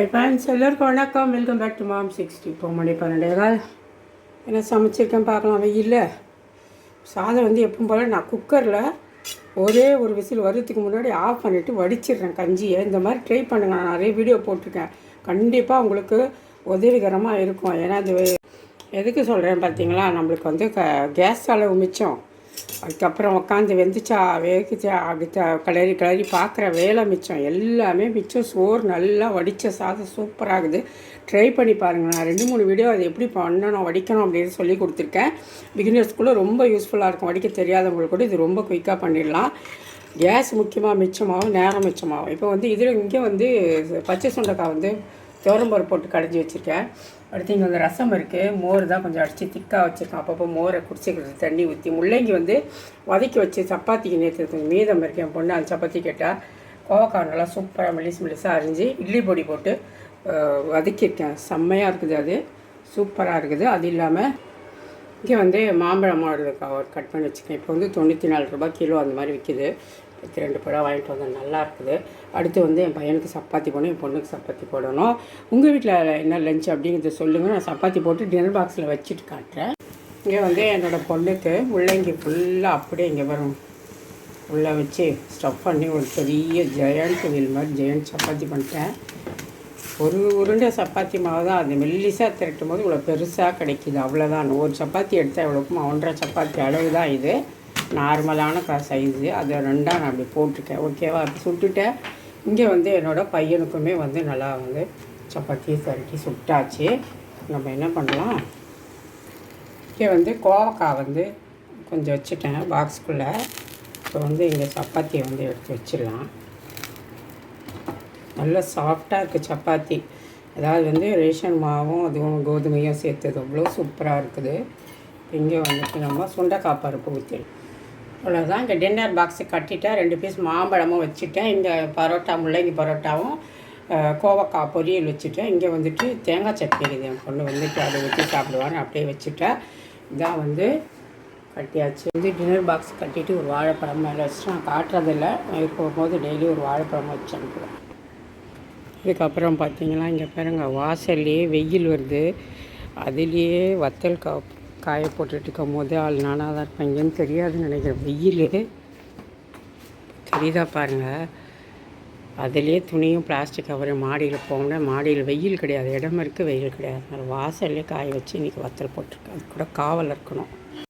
High friends எல்லோருக்கும் வணக்கம். Welcome back to mom sixty இப்போ மணி பன்னெண்டே கால் என்ன சமைச்சிருக்கேன் பார்க்கலாம். வெயில்ல சாதம் வந்து எப்பவும் போல் நான் குக்கரில் ஒரே ஒரு விசில் வர்றதுக்கு முன்னாடி ஆஃப் பண்ணிவிட்டு வடிச்சிடுறேன் கஞ்சியை. இந்த மாதிரி ட்ரை பண்ணுங்க. நான் நிறைய வீடியோ போட்டிருக்கேன். கண்டிப்பாக உங்களுக்கு உதவிகரமாக இருக்கும். ஏன்னா அது எதுக்கு சொல்கிறேன் பார்த்தீங்களா நம்மளுக்கு வந்து க கேஸ் அளவு மிச்சம். அதுக்கப்புறம் உட்காந்து வெந்துச்சா வேகுச்சா அப்படி கிளறி கிளறி பார்க்குற வேலை மிச்சம். எல்லாமே மிச்சம். சோறு நல்லா வடித்த சாதம் சூப்பராகுது ட்ரை பண்ணி பாருங்கள் நான் ரெண்டு மூணு வீடியோ அது எப்படி பண்ணணும் வடிக்கணும் அப்படின்னு சொல்லி கொடுத்துருக்கேன். பிகினர்ஸ்குள்ளே ரொம்ப யூஸ்ஃபுல்லாக இருக்கும். வடிக்க தெரியாதவங்களுக்கு கூட இது ரொம்ப குயிக்காக பண்ணிடலாம். கேஸ் முக்கியமாக மிச்சமாகும் நேரம் மிச்சமாகும் இப்போ வந்து இதில் இங்கே வந்து பச்சை சுண்டைக்காய் வந்து துவரம்பருப்பு போட்டு கடைஞ்சி வச்சுருக்கேன். அடுத்து இங்கே வந்து ரசம் இருக்குது மோர் தான் கொஞ்சம் அடித்து திக்காக வச்சுருக்கேன். அப்பப்போ மோரை குடிச்சிக்கிறது தண்ணி ஊற்றி முள்ளங்கி வந்து வதக்கி வச்சு சப்பாத்திக்கு நேற்று கொஞ்சம் மீதம் இருக்கேன் பொண்ணு அந்த சப்பாத்தி கேட்டால் கோவக்காய் நல்லா சூப்பராக மெலிசு மெலிசாக அரிஞ்சு இட்லி பொடி போட்டு வதக்கியிருக்கேன். செம்மையாக இருக்குது அது. சூப்பராக இருக்குது. அது இல்லாமல் இங்கே வந்து மாம்பழம் மாடு கவர் கட் பண்ணி வச்சுருக்கேன். இப்போ வந்து தொண்ணூற்றி நாலு ரூபாய் கிலோ அந்த மாதிரி விற்கிது பத்து ரெண்டு பழம் வாங்கிட்டு வந்தேன் நல்லா இருக்குது அடுத்து வந்து என் பையனுக்கு சப்பாத்தி போடணும் என் பொண்ணுக்கு சப்பாத்தி போடணும். உங்கள் வீட்டில் என்ன லஞ்ச் அப்படிங்கிறத சொல்லுங்கள் நான் சப்பாத்தி போட்டு டின்னர் பாக்ஸில் வச்சுட்டு காட்டுறேன். இங்கே வந்து என்னோடய பொண்ணுக்கு முள்ளங்கி ஃபுல்லாக அப்படியே இங்கே வரும் உள்ளே வச்சு ஸ்டஃப் பண்ணி ஒரு பெரிய ஜெயண்ட் வீல் மாதிரி ஜெயண்ட் சப்பாத்தி பண்ணிட்டேன். ஒரு உருண்டை சப்பாத்தி மாவு தான். அது மெல்லிசாக திரட்டும் போது இவ்வளோ பெருசாக கிடைக்கிது. அவ்வளோதான் ஒரு சப்பாத்தி எடுத்தால் இவ்வளோக்கும் ஒன்றரை சப்பாத்தி அளவு தான் இது. நார்மலான க சைஸு அதை ரெண்டாக நான் அப்படி போட்டிருக்கேன். ஓகேவா அப்படி சுட்டுட்டேன் இங்கே வந்து என்னோடய பையனுக்குமே வந்து நல்லா வந்து சப்பாத்தி திரட்டி சுட்டாச்சு. நம்ம என்ன பண்ணலாம்? இங்கே வந்து கோவக்காய் வந்து கொஞ்சம் வச்சுட்டேன் பாக்ஸ்குள்ளே இப்போ வந்து இங்கே சப்பாத்தியை வந்து எடுத்து வச்சிடலாம். நல்ல சாஃப்டாக இருக்குது சப்பாத்தி. அதாவது வந்து ரேஷன் மாவும் அதுவும் கோதுமையும் சேர்த்தது அவ்வளோ சூப்பராக இருக்குது. இங்கே வந்துட்டு நம்ம சுண்டைக்காய் பருப்பு ஊற்றிடலாம் அவ்வளோதான் இங்கே டின்னர் பாக்ஸு கட்டிட்டேன். ரெண்டு பீஸ் மாம்பழமும் வச்சுட்டேன். இங்கே பரோட்டா முள்ளங்கி பரோட்டாவும் கோவக்காய் பொரியல் வச்சுட்டேன். இங்கே வந்துட்டு தேங்காய் சட்னி இருக்குது. என் பொண்ணு வந்துட்டு அதை ஊற்றி சாப்பிடுவான்னு அப்படியே வச்சுட்டேன் இதான் வந்து கட்டியாச்சு. வந்து டின்னர் பாக்ஸ் கட்டிட்டு ஒரு வாழைப்பழம் மேலே வச்சுட்டு நான் காட்டுறதில்ல. போகும்போது டெய்லி ஒரு வாழைப்பழம் வச்சு அனுப்புவேன். இதுக்கப்புறம் பார்த்தீங்கன்னா இங்கே பாருங்கள் வாசல்லையே வெயில் வருது. அதுலேயே வத்தல் கா காய போட்டுட்டு இருக்கும் போது ஆள் நானாக தான் இருப்பேன். இங்கேன்னு தெரியாதுன்னு நினைக்கிறேன். வெயில். தெரியுதா பாருங்கள் அதுலேயே துணியும் பிளாஸ்டிக் கவரும் மாடியில் போகணும்னா மாடியில் வெயில் கிடையாது. இடம் இருக்குது வெயில் கிடையாது. அதனால் வாசல்லே காய வச்சு இன்றைக்கி வத்தல் போட்டிருக்கேன். அது கூட காவல் இருக்கணும்.